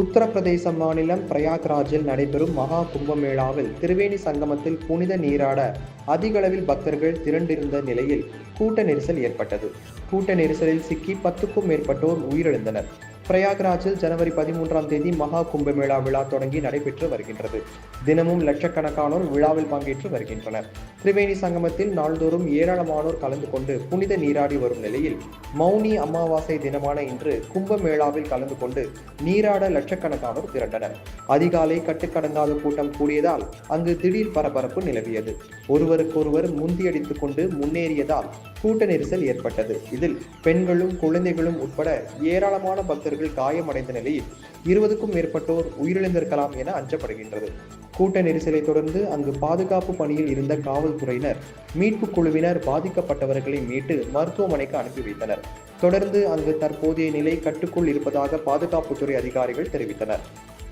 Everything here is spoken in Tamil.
உத்தரப்பிரதேச மாநிலம் பிரயாக்ராஜில் நடைபெறும் மகா கும்பமேளாவில் திரிவேணி சங்கமத்தில் புனித நீராட அதிகளவில் பக்தர்கள் திரண்டிருந்த நிலையில் கூட்ட நெரிசல் ஏற்பட்டது. கூட்ட நெரிசலில் சிக்கி பத்துக்கும் மேற்பட்டோர் உயிரிழந்தனர். பிரயாக்ராஜில் ஜனவரி பதிமூன்றாம் தேதி மகா கும்பமேளா விழா தொடங்கி நடைபெற்று வருகின்றது. தினமும் லட்சக்கணக்கானோர் விழாவில் பங்கேற்று வருகின்றனர். திரிவேணி சங்கமத்தில் நாள்தோறும் ஏராளமானோர் கலந்து கொண்டு புனித நீராடி வரும் நிலையில் மௌனி அமாவாசை தினமான இன்று கும்பமேளாவில் கலந்து கொண்டு நீராட லட்சக்கணக்கானோர் திரண்டனர். அதிகாலை கட்டுக்கடங்காத கூட்டம் கூடியதால் அங்கு திடீர் பரபரப்பு நிலவியது. ஒருவருக்கொருவர் முந்தியடித்துக் கொண்டு முன்னேறியதால் கூட்ட நெரிசல் ஏற்பட்டது. இதில் பெண்களும் குழந்தைகளும் உட்பட ஏராளமான பக்தர்கள் காயமடைந்த நிலையில் இருபதுக்கும் மேற்பட்டோர் உயிரிழந்திருக்கலாம் என அஞ்சப்படுகின்றது. கூட்ட நெரிசலை தொடர்ந்து அங்கு பாதுகாப்பு பணியில் இருந்த காவல்துறையினர் மீட்புக் குழுவினர் பாதிக்கப்பட்டவர்களை மீட்டு மருத்துவமனைக்கு அனுப்பி வைத்தனர். தொடர்ந்து அங்கு தற்போதைய நிலை கட்டுக்குள் இருப்பதாக பாதுகாப்புத்துறை அதிகாரிகள் தெரிவித்தனர்.